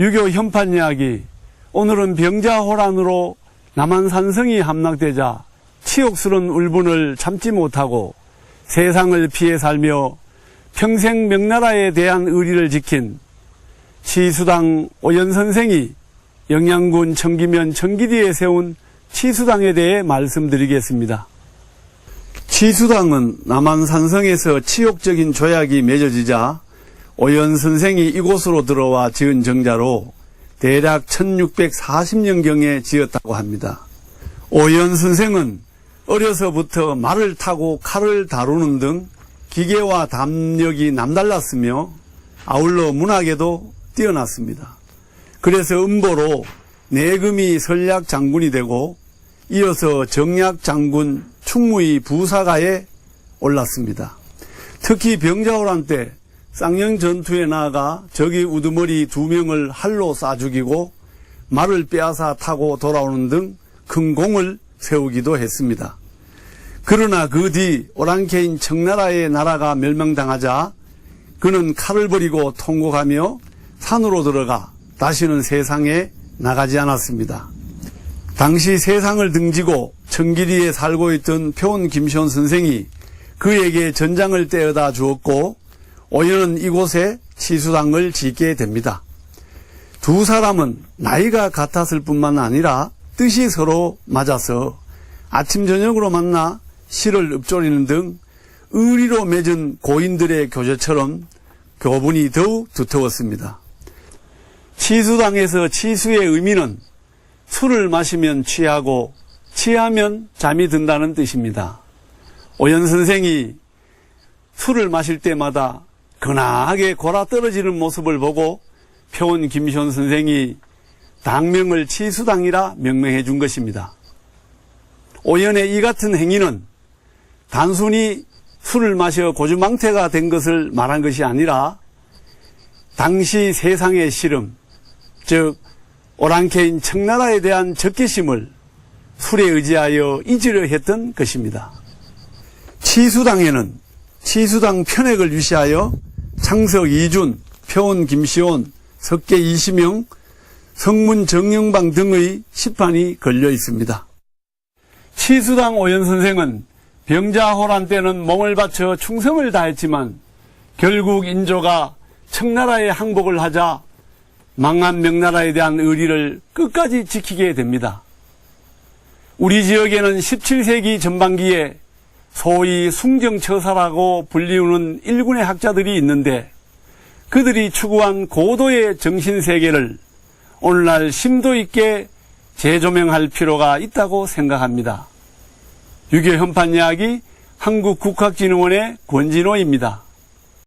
유교 현판 이야기 오늘은 병자호란으로 남한 산성이 함락되자 치욕스런 울분을 참지 못하고 세상을 피해 살며 평생 명나라에 대한 의리를 지킨 치수당 오연 선생이 영양군 청기면 청기리에 세운 치수당에 대해 말씀드리겠습니다. 치수당은 남한 산성에서 치욕적인 조약이 맺어지자 오연 선생이 이곳으로 들어와 지은 정자로 대략 1640년경에 지었다고 합니다. 오연 선생은 어려서부터 말을 타고 칼을 다루는 등 기계와 담력이 남달랐으며 아울러 문학에도 뛰어났습니다. 그래서 음보로 내금이 설약 장군이 되고 이어서 정약 장군 충무위 부사가에 올랐습니다. 특히 병자호란 때 쌍영 전투에 나아가 적이 우두머리 두 명을 할로 쏴 죽이고 말을 빼앗아 타고 돌아오는 등 큰 공을 세우기도 했습니다. 그러나 그 뒤 오랑캐인 청나라의 나라가 멸망당하자 그는 칼을 버리고 통곡하며 산으로 들어가 다시는 세상에 나가지 않았습니다. 당시 세상을 등지고 청기리에 살고 있던 표원 김시원 선생이 그에게 전장을 떼어다 주었고 오연은 이곳에 치수당을 짓게 됩니다. 두 사람은 나이가 같았을 뿐만 아니라 뜻이 서로 맞아서 아침 저녁으로 만나 시를 읊조리는 등 의리로 맺은 고인들의 교제처럼 교분이 더욱 두터웠습니다. 치수당에서 치수의 의미는 술을 마시면 취하고 취하면 잠이 든다는 뜻입니다. 오연 선생이 술을 마실 때마다 근하게 골아 떨어지는 모습을 보고 표원 김시원 선생이 당명을 치수당이라 명명해 준 것입니다. 오연의 이 같은 행위는 단순히 술을 마셔 고주망태가 된 것을 말한 것이 아니라 당시 세상의 시름, 즉 오랑캐인 청나라에 대한 적개심을 술에 의지하여 잊으려 했던 것입니다. 치수당에는 치수당 편액을 유시하여 창석 이준, 표원 김시온, 석계 이시명, 성문 정영방 등의 시판이 걸려 있습니다. 치수당 오연 선생은 병자호란 때는 몸을 바쳐 충성을 다했지만 결국 인조가 청나라에 항복을 하자 망한 명나라에 대한 의리를 끝까지 지키게 됩니다. 우리 지역에는 17세기 전반기에 소위 숭정처사라고 불리우는 일군의 학자들이 있는데 그들이 추구한 고도의 정신세계를 오늘날 심도 있게 재조명할 필요가 있다고 생각합니다. 유교 현판 이야기 한국국학진흥원의 권진호입니다.